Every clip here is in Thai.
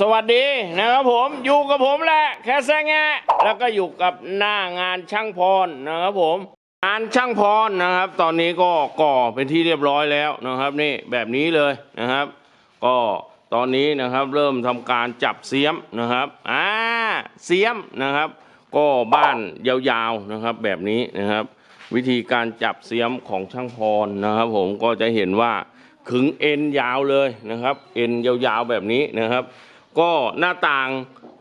สวัสดีนะครับผมอยู่กับผมแหละแค่แซงแงะแล้วก็อยู่กับหน้างานช่างพรนะครับผมงานช่างพรนะครับ ตอนนี้ก็ก่อเป็นที่เรียบร้อยแล้วนะครับนี่แบบนี้เลยนะครับ ก็ตอนนี้นะครับเริ่มทำการจับเสียมนะครับอ่าเสียมนะครับ ก็บ้านยาวๆนะครับแบบนี้นะครับ วิธีการจับเสียมของช่างพรนะครับ ผมก็จะเห็นว่าขึงเอ็นยาวเลยนะครับ เอ็นยาวๆแบบนี้นะครับ ก็หน้าต่าง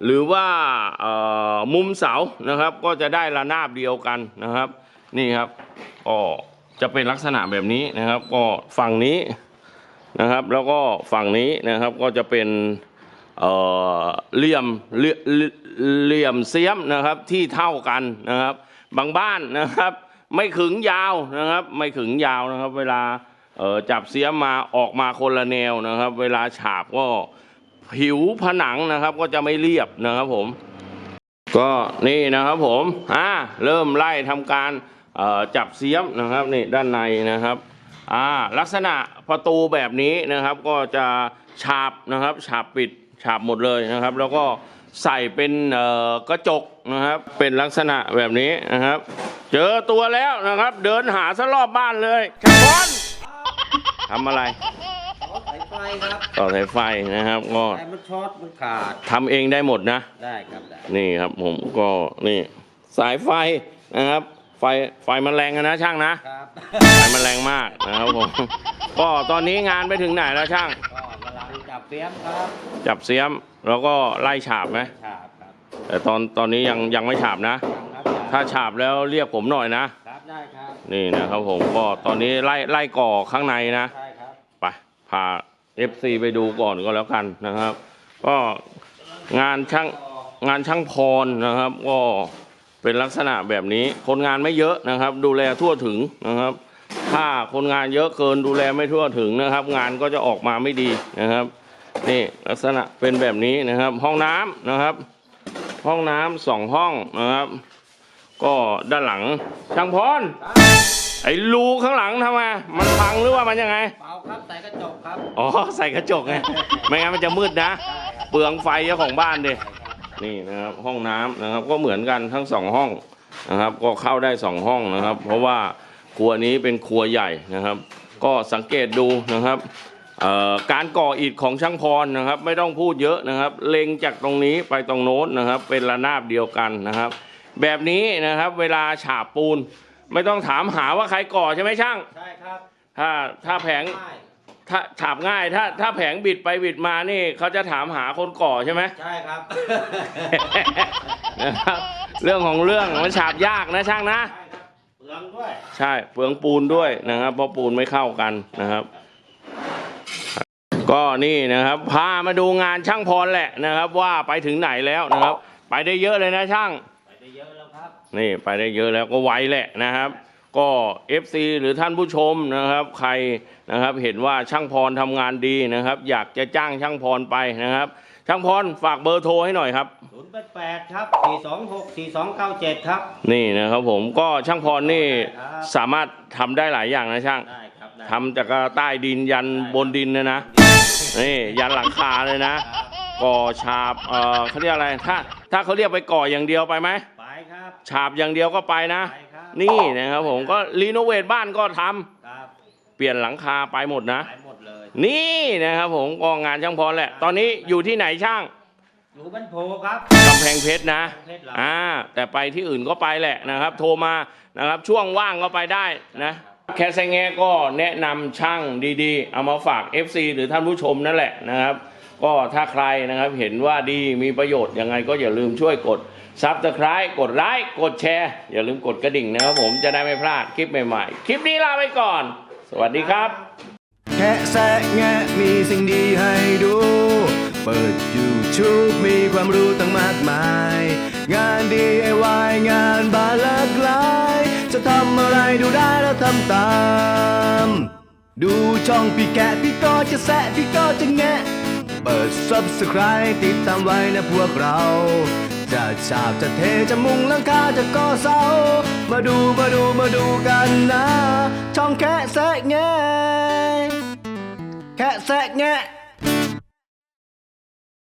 หรือว่ามุมเสานะครับ ก็จะได้ระนาบเดียวกันนะครับ นี่ครับก็จะเป็นลักษณะแบบนี้นะครับ ก็ฝั่งนี้นะครับ แล้วก็ฝั่งนี้นะครับก็จะเป็นเหลี่ยมเหลี่ยมเสียมนะครับที่เท่ากันนะครับ บางบ้านนะครับ ไม่ขึงยาวนะครับ ไม่ขึงยาวนะครับ เวลาจับเสียมมาออกมาคนละแนวนะครับ เวลาฉาบก็ ผิวผนังนะครับ ก็จะไม่เรียบนะครับผม ก็นี่นะครับผมอ่าเริ่มไล่ทำการจับเสียมนะครับนี่ด้านในนะครับอ่าลักษณะประตูแบบนี้นะครับ ก็จะฉาบนะครับฉาบปิดฉาบหมดเลยนะครับ แล้วก็ใส่เป็นกระจกนะครับ เป็นลักษณะแบบนี้นะครับ เจอตัวแล้วนะครับ เดินหาซะรอบบ้านเลยแคปอนทำอะไร ครับต่อสายไฟนะครับ ก็สายมันช็อตมันขาดทำเองได้หมดนะ ได้ครับได้นี่ครับผมก็นี่สายไฟนะครับ ไฟไฟมันแรงอะนะช่างนะ ครับไฟมันแรงมากนะครับผม ก็ตอนนี้งานไปถึงไหนแล้วช่าง ก็กำลังจับเฟียมครับจับเสียมแล้วก็ไล่ฉาบไหมฉาบครับแต่ตอนตอนนี้ยังยังไม่ฉาบนะ ยังครับถ้าฉาบแล้วเรียกผมหน่อยนะ ครับได้ครับ นี่นะครับผมก็ตอนนี้ไล่ไล่ก่อข้างในนะ ใช่ครับ ไปพา FC ไปดูก่อนก็แล้วกันนะครับ ก็งานช่างงานช่างพรนะครับ ก็เป็นลักษณะแบบนี้ คนงานไม่เยอะนะครับ ดูแลทั่วถึงนะครับ ถ้าคนงานเยอะเกินดูแลไม่ทั่วถึงนะครับ งานก็จะออกมาไม่ดีนะครับนี่ลักษณะเป็นแบบนี้นะครับ ห้องน้ำนะครับ ห้องน้ำสองห้องนะครับ ก็ด้านหลังช่างพรไอ้รูข้างหลังทำไมมันพังหรือว่ามันยังไงเปล่าครับใส่กระจกครับอ๋อใส่กระจกไงไม่งั้นมันจะมืดนะ เปลืองไฟเจ้าของบ้านดิใช่ครับนี่นะครับห้องน้ำนะครับก็เหมือนกันทั้งสองห้องนะครับ ก็เข้าได้สองห้องนะครับ เพราะว่าครัวนี้เป็นครัวใหญ่นะครับ ก็สังเกตดูนะครับเอ่อการก่ออิฐของช่างพรนะครับ ไม่ต้องพูดเยอะนะครับ เล็งจากตรงนี้ไปตรงโน้นนะครับ เป็นระนาบเดียวกันนะครับ แบบนี้นะครับ เวลาฉาบปูน ไม่ต้องถามหาว่าใครก่อใช่ไหมช่าง ใช่ครับถ้าถ้าแผงได้ถ้าฉาบง่ายถ้าถ้าแผงบิดไปบิดมานี่เขาจะถามหาคนก่อใช่ไหม ใช่ครับ นะครับเรื่องของเรื่องมันฉาบยากนะช่างนะ ใช่ครับเปลืองด้วย ใช่เปลืองปูนด้วยนะครับ เพราะปูนไม่เข้ากันนะครับ ก็นี่นะครับ พามาดูงานช่างพรแหละนะครับ ว่าไปถึงไหนแล้วนะครับ ไปได้เยอะเลยนะช่าง ไปได้เยอะแล้วครับนี่ไปได้เยอะแล้วก็ไวแหละนะครับ ก็ FC หรือท่านผู้ชมนะครับ ใครนะครับเห็นว่าช่างพรทำงานดีนะครับ อยากจะจ้างช่างพรไปนะครับ ช่างพรฝากเบอร์โทรให้หน่อยครับ 088ครับ426 4297 ครับ นี่นะครับผมก็ช่างพรนี่ครับสามารถทำได้หลายอย่างนะช่างได้ครับได้ทำจากใต้ดินยันบนดินเลยนะนี่ยันหลังคาเลยนะครับก่อฉาบเออเขาเรียกอะไรถ้าถ้าเขาเรียกไปก่ออย่างเดียวไปไหมไปครับ ฉาบอย่างเดียวก็ไปนะ ไปครับนี่นะครับผมก็รีโนเวทบ้านก็ทำครับเปลี่ยนหลังคาไปหมดนะไปหมดเลยนี่นะครับผมก็งานช่างพรแหละ ตอนนี้อยู่ที่ไหนช่างอยู่บ้านโพครับ กำแพงเพชรนะกำแพงเพชรเหรออ่าแต่ไปที่อื่นก็ไปแหละนะครับ โทรมานะครับช่วงว่างก็ไปได้นะ แคสแงก็แนะนำช่างดีๆ เอามาฝาก FC หรือท่านผู้ชมนั่นแหละนะครับ ก็ถ้าใครนะครับเห็นว่าดีมีประโยชน์ยังไงก็อย่าลืมช่วยกดซับสไคร b e กดไลค์กดแชร์ อย่าลืมกดกระดิ่งนะครับผมจะได้ไม่พลาดคลิปใหม่ๆ คลิปนี้ลาไปก่อน สวัสดีครับ แค่แซะแงะมีสิ่งดีให้ดู เปิด YouTube มีความรู้ตั้งมากมาย งาน DIY งานบานหลากหลาย จะทำอะไรดูได้ามตาม ดูช่องพี่แกะพี่ก็จะแซะพี่ก็จะแงะ เปิด Subscribe ติดตามไว้นะพวกเรา จะฉาบจะเทจะมุงหลังคาจะก่อเสา มาดูมาดูมาดูกันนะ ช่องแคะแซะแงะแคะแซะแงะ